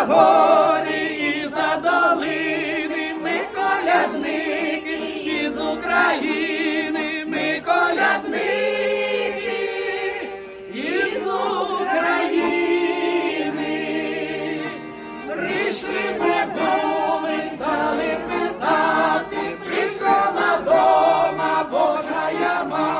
за горі і за долини ми колядники із України, ми колядники із України, прийшли були, стали питати, чи жила Божа я яма.